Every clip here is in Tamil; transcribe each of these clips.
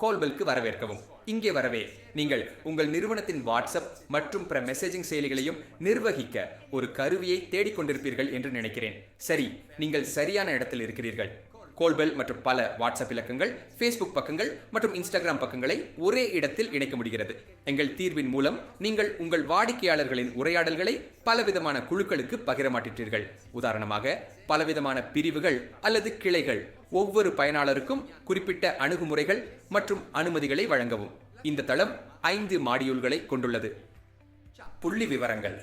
கோல்பெல்க்கு வரவேற்கவும். இங்கே வரவே நீங்கள் உங்கள் நிறுவனத்தின் வாட்ஸ்அப் மற்றும் பிற மெசேஜிங் செயலிகளையும் நிர்வகிக்க ஒரு கருவியை தேடிக்கொண்டிருப்பீர்கள் என்று நினைக்கிறேன். சரி நீங்கள் சரியான இடத்தில் இருக்கிறீர்கள். கோல்பெல் மற்றும் பல வாட்ஸ்அப் இலக்கங்கள் ஃபேஸ்புக் பக்கங்கள் மற்றும் இன்ஸ்டாகிராம் பக்கங்களை ஒரே இடத்தில் இணைக்க முடிகிறது. எங்கள் தீர்வின் மூலம் நீங்கள் உங்கள் வாடிக்கையாளர்களின் உரையாடல்களை பலவிதமான குழுக்களுக்கு பகிர மாட்டீர்கள் உதாரணமாக பலவிதமான பிரிவுகள் அல்லது கிளைகள் ஒவ்வொரு பயனாளருக்கும் குறிப்பிட்ட அணுகுமுறைகள் மற்றும் அனுமதிகளை வழங்கவும். இந்த தளம் ஐந்து மாடியூல்களை கொண்டுள்ளது. புள்ளி விவரங்கள்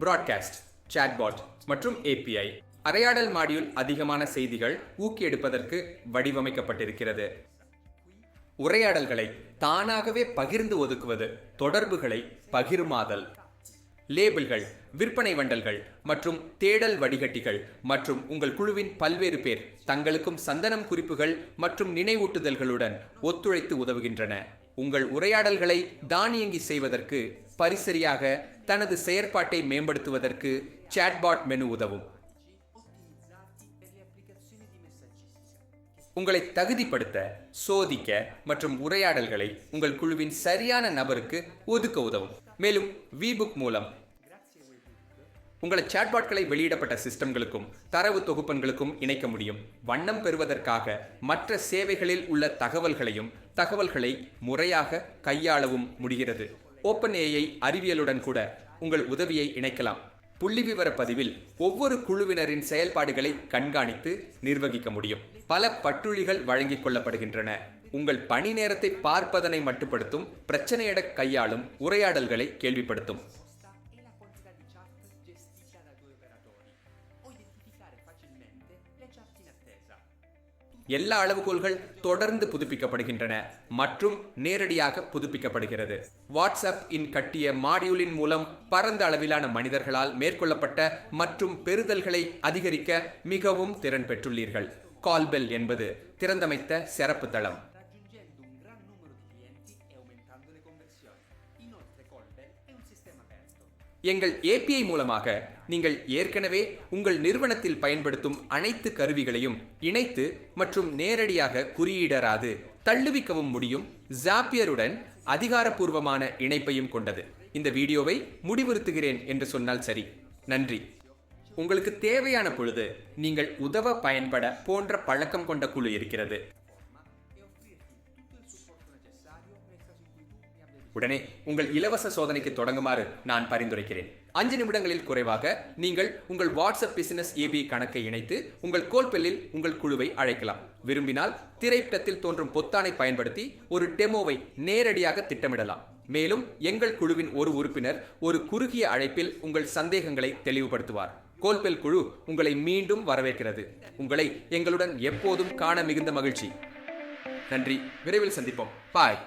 பிராட்காஸ்ட் சாட்பாட் மற்றும் ஏபிஐ அரையாடல் மாடியூல் அதிகமான செய்திகள் ஊக்கி எடுப்பதற்கு வடிவமைக்கப்பட்டிருக்கிறது. உரையாடல்களை தானாகவே பகிர்ந்து ஒதுக்குவது தொடர்புகளை பகிர்மாதல். லேபிள்கள் விற்பனை வண்டல்கள் மற்றும் தேடல் வடிகட்டிகள் மற்றும் உங்கள் குழுவின் பல்வேறு பேர் தங்களுக்கும் சந்தனம் குறிப்புகள் மற்றும் நினைவூட்டுதல்களுடன் ஒத்துழைத்து உதவுகின்றன. உங்கள் உரையாடல்களை தானியங்கி செய்வதற்கு பரிசரியாக தனது செயற்பாட்டை மேம்படுத்துவதற்கு சாட்பாட் மெனு உதவும். உங்களை தகுதிப்படுத்த சோதிக்க மற்றும் உரையாடல்களை உங்கள் குழுவின் சரியான நபருக்கு ஒதுக்க உதவும். மேலும் விபுக் மூலம் உங்களை சாட்பாட்களை வெளியிடப்பட்ட சிஸ்டம்களுக்கும் தரவு தொகுப்பன்களுக்கும் இணைக்க முடியும். வண்ணம் பெறுவதற்காக மற்ற சேவைகளில் உள்ள தகவல்களையும் தகவல்களை முறையாக கையாளவும் முடிகிறது. ஓப்பன் ஏஐ அறிவியலுடன் கூட உங்கள் உதவியை இணைக்கலாம். புள்ளிவிவர பதிவில் ஒவ்வொரு குழுவினரின் செயல்பாடுகளை கண்காணித்து நிர்வகிக்க முடியும். பல பட்டுழிகள் வழங்கிக் கொள்ளப்படுகின்றன. உங்கள் பணி நேரத்தை பார்ப்பதனை மட்டுப்படுத்தும் பிரச்சனையிட கையாளும் உரையாடல்களை கேள்விப்படுத்தும். எல்லா அளவுகோல்கள் தொடர்ந்து புதுப்பிக்கப்படுகின்றன மற்றும் நேரடியாக புதுப்பிக்கப்படுகிறது வாட்ஸ்அப் இன் கட்டிய மாடியூலின் மூலம் பரந்த அளவிலான மனிதர்களால் மேற்கொள்ளப்பட்ட மற்றும் பெறுதல்களை அதிகரிக்க மிகவும் திறன் பெற்றுள்ளீர்கள் கால்பெல் என்பது திறந்தமைத்த சிறப்பு தளம். Inoltre Colbel è un sistema aperto. எங்கள் ஏபிஐ மூலமாக நீங்கள் ஏற்கனவே உங்கள் நிறுவனத்தில் பயன்படுத்தும் அனைத்து கருவிகளையும் இணைத்து மற்றும் நேரடியாக குறியீடராது தள்ளுவிக்கவும் முடியும். ஜாப்பியருடன் அதிகாரப்பூர்வமான இணைப்பையும் கொண்டது. இந்த வீடியோவை முடிவுறுத்துகிறேன் என்று சொன்னால் சரி. நன்றி. உங்களுக்கு தேவையான பொழுது நீங்கள் உதவ பயன்பட போன்ற பழக்கம் கொண்ட குழு இருக்கிறது. உடனே உங்கள் இலவச சோதனைக்கு தொடங்குமாறு நான் பரிந்துரைக்கிறேன். அஞ்சு நிமிடங்களில் குறைவாக நீங்கள் உங்கள் வாட்ஸ்அப் பிசினஸ் ஏபி கணக்கை இணைத்து உங்கள் கோல்பெல்லில் உங்கள் குழுவை அழைக்கலாம். விரும்பினால் திரைப்படத்தில் தோன்றும் பொத்தானை பயன்படுத்தி ஒரு டெமோவை நேரடியாக திட்டமிடலாம். மேலும் எங்கள் குழுவின் ஒரு உறுப்பினர் ஒரு குறுகிய அழைப்பில் உங்கள் சந்தேகங்களை தெளிவுபடுத்துவார். கோல்பெல் குழு உங்களை மீண்டும் வரவேற்கிறது. உங்களை எங்களுடன் எப்போதும் காண மிகுந்த மகிழ்ச்சி. நன்றி. விரைவில் சந்திப்போம். பாய்.